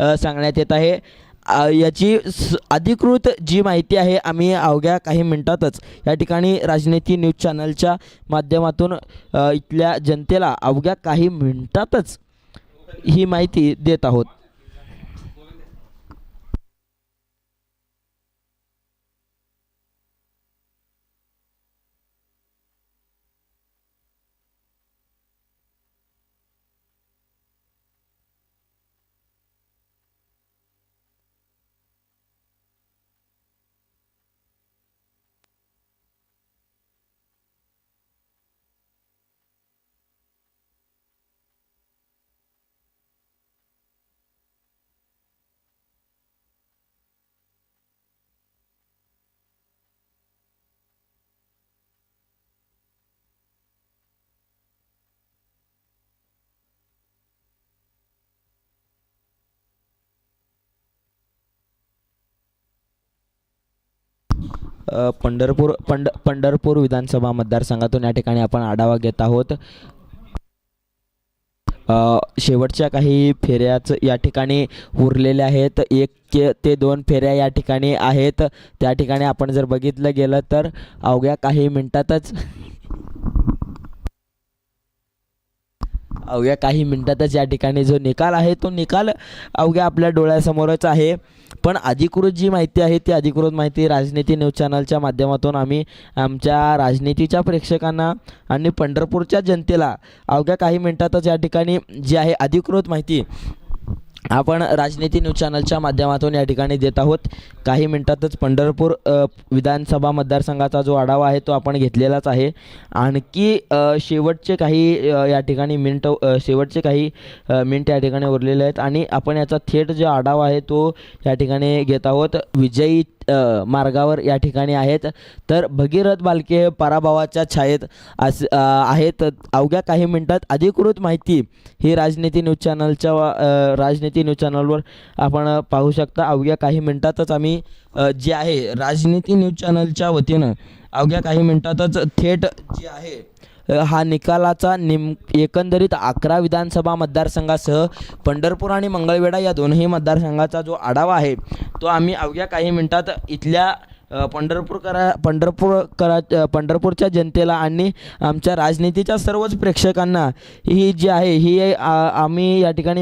सांगण्यात येत आहे. याची स अधिकृत जी माहिती आहे आम्ही अवघ्या काही मिनटातच या ठिकाणी राजनीती न्यूज चॅनलच्या माध्यमातून इथल्या जनतेला अवघ्या काही मिनटातच ही माहिती देत आहोत. पंढरपूर पंड पंढरपूर विधानसभा मतदारसंघातून या ठिकाणी आपण आढावा घेत आहोत. शेवटच्या काही फेऱ्याच या ठिकाणी उरलेल्या आहेत. एक के ते दोन फेऱ्या या ठिकाणी आहेत. त्या ठिकाणी आपण जर बघितलं गेलं तर अवघ्या काही मिनटातच अवघ्या काही मिनिटातच या ठिकाणी जो निकाल आहे तो निकाल अवघ्या आपल्या डोळ्यासमोरच आहे. पण अधिकृत जी माहिती आहे ती अधिकृत माहिती राजनीती न्यूज चॅनलच्या माध्यमातून आम्ही आमच्या राजनीतीच्या प्रेक्षकांना आणि पंढरपूरच्या जनतेला अवघ्या काही मिनिटातच या ठिकाणी जी आहे अधिकृत माहिती आपण राजनीती न्यूज चॅनलच्या माध्यमातून या ठिकाणी देत आहोत. काही मिनिटातच पंढरपूर विधानसभा मतदारसंघाचा जो आढावा आहे तो आपण घेतलेलाच आहे. आणखी शेवटचे काही या ठिकाणी मिनटं शेवटचे काही मिनट या ठिकाणी उरलेले आहेत. आणि आपण याचा थेट जो आढावा आहे तो या ठिकाणी घेत आहोत. विजयी मार्गावर या ठिकाणी आहेत. तर भगीरथ बालके हे पराभवाच्या छायेत अस आहेत. अवघ्या काही मिनटात अधिकृत माहिती ही राजनीती न्यूज चॅनलच्या राजनीती न्यूज चॅनलवर आपण पाहू शकता. अवघ्या काही मिनटातच आम्ही जे आहे राजनीती न्यूज चॅनलच्या वतीनं अवघ्या काही मिनटातच थेट जे आहे हा निकालाचा निम एकंदरीत अकरा विधानसभा मतदारसंघासह पंढरपूर आणि मंगळवेढा या दोन्ही मतदारसंघाचा जो आढावा आहे तो आम्ही अवघ्या काही मिनटात इथल्या पंढरपूरकरा पंढरपूर करा पंढरपूर करा पंढरपूरच्या जनतेला आणि आमच्या राजनीतीच्या सर्वच प्रेक्षकांना ही जी आहे ही आम्ही या ठिकाणी